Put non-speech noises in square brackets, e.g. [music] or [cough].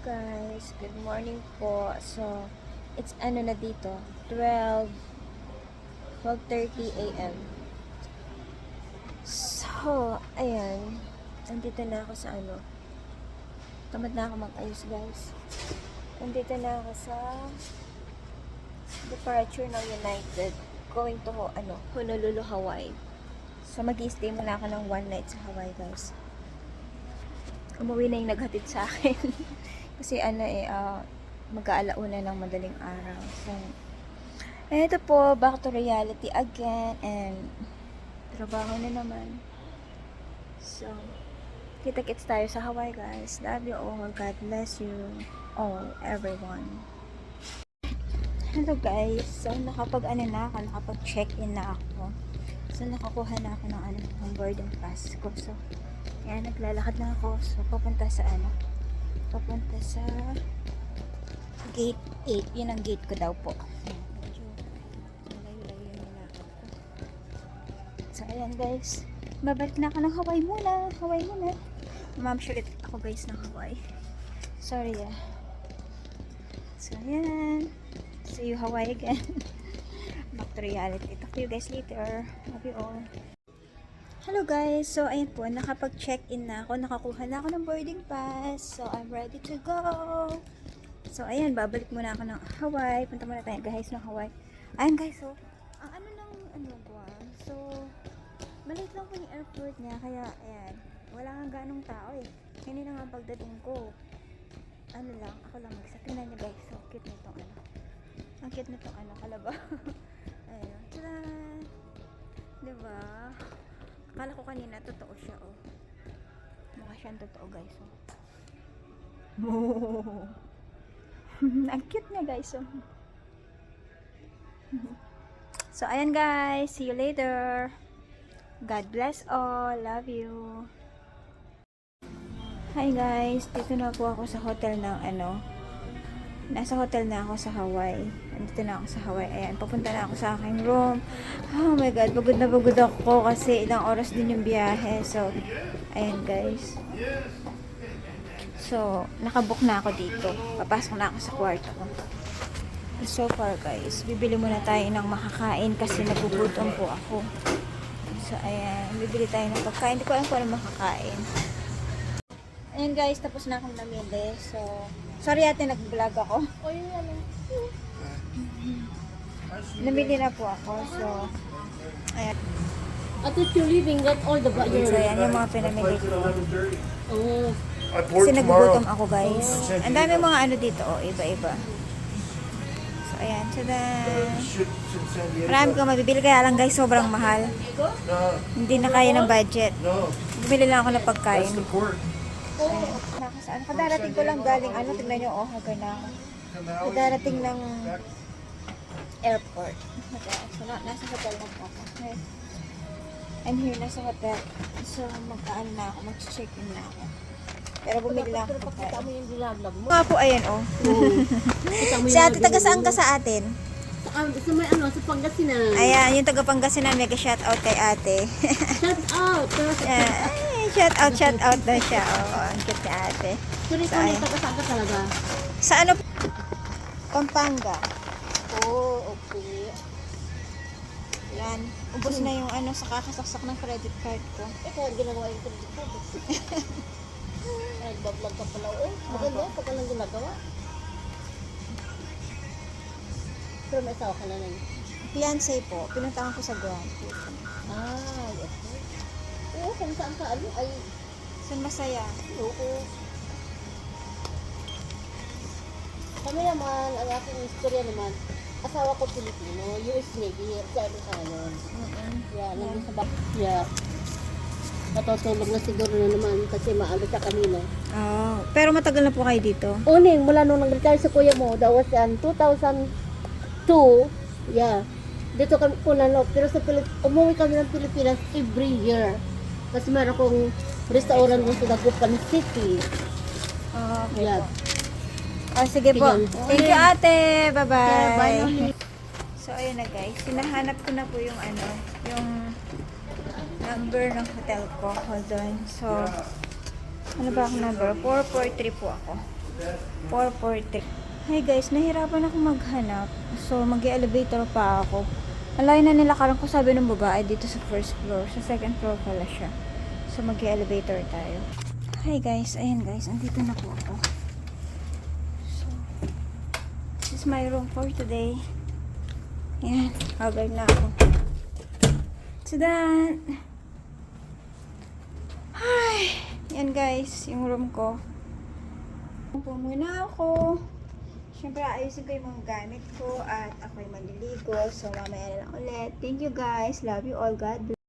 Guys, good morning po. So, it's ano na dito, 12 12:30 a.m. So, ayan. Nandito na ako sa ano. Tamad na ako mag-ayos guys. Nandito na ako sa departure ng United. Going to ano, Honolulu, Hawaii. So, mag-stay muna ako ng one night sa Hawaii guys umuwi na yung naghatid sa akin. [laughs] Kasi ano eh, uh, mag-aalauna ng madaling araw. So, eto po, back to reality again. And, trabaho na naman. So, kita-kits tayo sa Hawaii guys. Love you all. God bless you all, everyone. Hello guys. So, nakapag ano na ako, nakapag check-in na ako. So, nakakuha na ako ng ano, ng boarding pass ko. So, Ayan, naglalakad na ako. So, papunta sa ano? Papunta sa gate 8. Yun ang gate ko daw po. So, ayan guys. Babalik na ako ng Hawaii muna. Hawaii muna. Ma'am, ulit ako guys ng Hawaii. Sorry ah. So, ayan. See you Hawaii again. [laughs] Back to reality. Talk to you guys later. Love you all. Hello guys! So, ayun po, nakapag-check-in na ako. Nakakuha na ako ng boarding pass. So, I'm ready to go! So, ayan, babalik muna ako ng Hawaii. Punta muna tayo guys ng Hawaii. Ayan guys, so, ang ano lang, ano, Guam. So, maliit lang po yung airport niya. Kaya, ayan, wala kang ganong tao eh. Hindi na nga pagdating ko. Ano lang, ako lang mag Tingnan guys, so cute nitong ano. Ang cute nitong ano, kalabaw. [laughs] Akala ko kanina totoo siya, oh. Mukha siyang totoo, guys, oh. [laughs] Ang cute niya, guys, oh. [laughs] so, ayan, guys. See you later. God bless all. Love you. Hi, guys. Dito na po ako sa hotel ng, ano, nasa hotel na ako sa Hawaii. Nandito na ako sa Hawaii. Ayan, papunta na ako sa aking room. Oh my God, pagod na pagod ako kasi ilang oras din yung biyahe. So, ayan guys. So, nakabook na ako dito. Papasok na ako sa kwarto ko. So far guys, bibili muna tayo ng makakain kasi nagugutom po ako. So, ayan, bibili tayo ng pagkain. Hindi ko alam kung ano makakain. Ayan guys, tapos na akong namili. So, sorry ate, nag-vlog ako. O yun ano. Namili na po ako. So, ayan. At if you're leaving, got all the So, butter. ayan yung mga pinamili ko. Oh. Kasi nagugutom ako guys. Ang dami mga ano dito, oh, iba-iba. So, ayan. Tada! Marami kong mabibili kaya lang guys, sobrang mahal. No, Hindi na kaya ng budget. Bumili lang ako ng pagkain. Ayan. Nakasaan. Kadarating ko lang galing, ano, tignan nyo, oh, hagar na ako. Kadarating ng airport. So, na, nasa hotel na po ako. Okay. I'm here na sa hotel. So, magkaan na ako, mag-check-in na ako. Pero bumili lang ako Pakita mo yung dinaglag mo. Mga po, ayan, oh. Si [laughs] ate, taga saan ka sa atin? Sa, sa may ano, sa Pangasinan. Ayan, yung taga Pangasinan, mega shout out kay ate. Shout out. Ayan, [laughs] ay, shout out, shout out daw siya. Oh, ang cute ni ate. Saan? na taga saan ka talaga? Sa ano? Pampanga. Oh, okay. Yan. Ubos na yung ano sa kakasaksak ng credit card ko. Ikaw ang ginagawa yung credit card. [laughs] Nagbablog ka pala. Eh, maganda pa ka lang ginagawa. Pero may asawa ka na lang. Fiancé po. Pinuntahan ko sa Guam. Ah, yes. Oo, kung saan ka, ano, ay, Saan masaya? oo. Kami naman, ang aking istorya naman, asawa ko Pilipino, US Navy, sa ano sa ano. Mm-mm. Yeah, nandun sa back. Yeah. Natutulog na siguro na naman kasi maano siya kanina. Oh, pero matagal na po kayo dito. Uning, mula nung nag-retire sa kuya mo, that was um, 2002. Yeah. Dito kami po nanood. Pero sa Pilip umuwi kami ng Pilipinas every year. Kasi meron kong restaurant doon sa Dagupan City. Oh, okay Yeah. po. Oh, sige po. Thank you ate. Bye-bye. Noli. So, ayun na guys. Sinahanap ko na po yung ano, yung number ng hotel ko. Hold on. So, ano ba ang number? 443 po ako. 443. Hey guys, nahirapan ako maghanap. So, mag elevator pa ako. Alay na nilakaran ko sabi ng babae dito sa first floor. Sa second floor pala siya. So, mag elevator tayo. Hi guys, ayan guys, andito na po ako. So, this is my room for today. Ayan, haggard na ako. So that, Ay, yan guys, yung room ko. Upo muna ako. Siyempre, ayusin ko yung mga gamit ko at ako'y maliligo. So, mamaya na lang ulit. Thank you guys. Love you all. God bless.